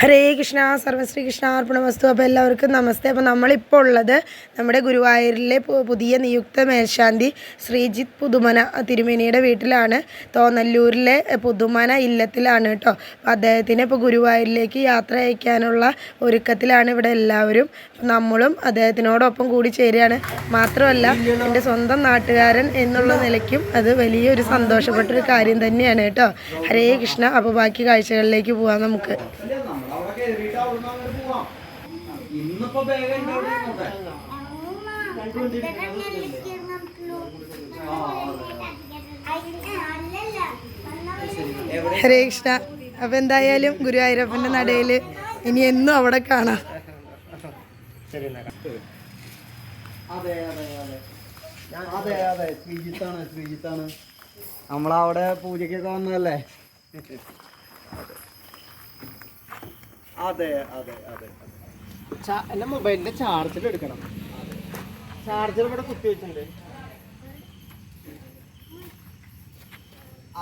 ഹരേ കൃഷ്ണ സർവശ്രീ കൃഷ്ണ അർപ്പണമസ്തു. അപ്പോൾ എല്ലാവർക്കും നമസ്തേ. അപ്പോൾ നമ്മളിപ്പോൾ ഉള്ളത് നമ്മുടെ ഗുരുവായൂരിലെ പുതിയ നിയുക്ത മേശാന്തി ശ്രീജിത്ത് പുതുമന തിരുമേനിയുടെ വീട്ടിലാണ്. തോന്നല്ലൂരിലെ പുതുമന ഇല്ലത്തിലാണ് കേട്ടോ. അപ്പോൾ അദ്ദേഹത്തിനെ ഇപ്പോൾ ഗുരുവായൂരിലേക്ക് യാത്ര അയക്കാനുള്ള ഒരുക്കത്തിലാണ് ഇവിടെ എല്ലാവരും. നമ്മളും അദ്ദേഹത്തിനോടൊപ്പം കൂടി ചേരുകയാണ്. മാത്രമല്ല എന്റെ സ്വന്തം നാട്ടുകാരൻ എന്നുള്ള നിലയ്ക്കും അത് വലിയൊരു സന്തോഷപ്പെട്ടൊരു കാര്യം തന്നെയാണ് കേട്ടോ. ഹരേ കൃഷ്ണ. അപ്പോൾ ബാക്കി കാഴ്ചകളിലേക്ക് പോവാം നമുക്ക്. അവിടുന്ന് അങ്ങോട്ട് പോവാം. ഇന്നിപ്പോ അവിടെ ഇരുന്നോട്ടെ. എവിടെ ഹരേ കൃഷ്ണ. അപ്പോൾ എന്തായാലും ഗുരുവായൂരപ്പന്റെ നടയിൽ ഇനി എന്നും അവിടെ കാണാം. അതെ അതെ അതെ. അതെ അതെ. ശ്രീജിത്താണ് ശ്രീജിത്താണ്. നമ്മളവിടെ പൂജയ്ക്കൊക്കെ വന്നതല്ലേ? അതെ അതെ അതെ എന്റെ മൊബൈലിന്റെ ചാർജർ എടുക്കണം. ചാർജർ ഇവിടെ കുത്തി വെച്ചിട്ടുണ്ട്.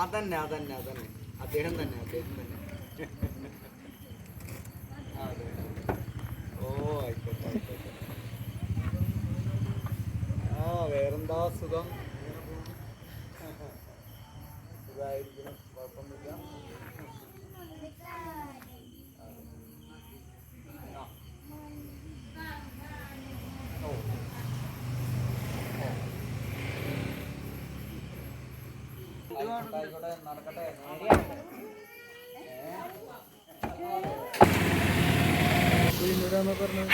അതന്നെ അതന്നെ അതന്നെ. അദ്ദേഹം തന്നെ അദ്ദേഹം തന്നെ. അതെ ഓ ആയിക്കോട്ടെ ആയിക്കോട്ടെ. ആ വേറെന്താ സുഖം സുഖമായിരിക്കണം കുഴപ്പമൊന്നുമില്ല. ആയിക്കോട്ടെ നടക്കട്ടെ.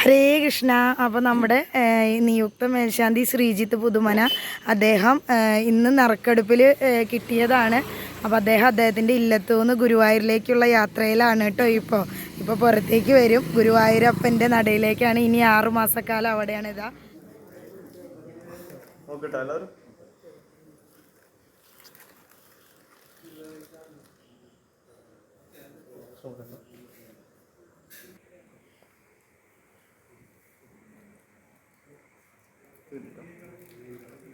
ഹരേ കൃഷ്ണ. അപ്പോൾ നമ്മുടെ നിയുക്ത മേൽശാന്തി ശ്രീജിത്ത് പുതുമന അദ്ദേഹം ഇന്ന് നറുക്കെടുപ്പിൽ കിട്ടിയതാണ്. അപ്പോൾ അദ്ദേഹം അദ്ദേഹത്തിന്റെ ഇല്ലത്തു നിന്ന് ഗുരുവായൂരിലേക്കുള്ള യാത്രയിലാണ് കേട്ടോ ഇപ്പോൾ ഇപ്പോൾ പുറത്തേക്ക് വരും. ഗുരുവായൂരപ്പന്റെ നടയിലേക്കാണ്. ഇനി ആറുമാസക്കാലം അവിടെയാണ് ഇതാ. നോക്കട്ടെ എല്ലാവരും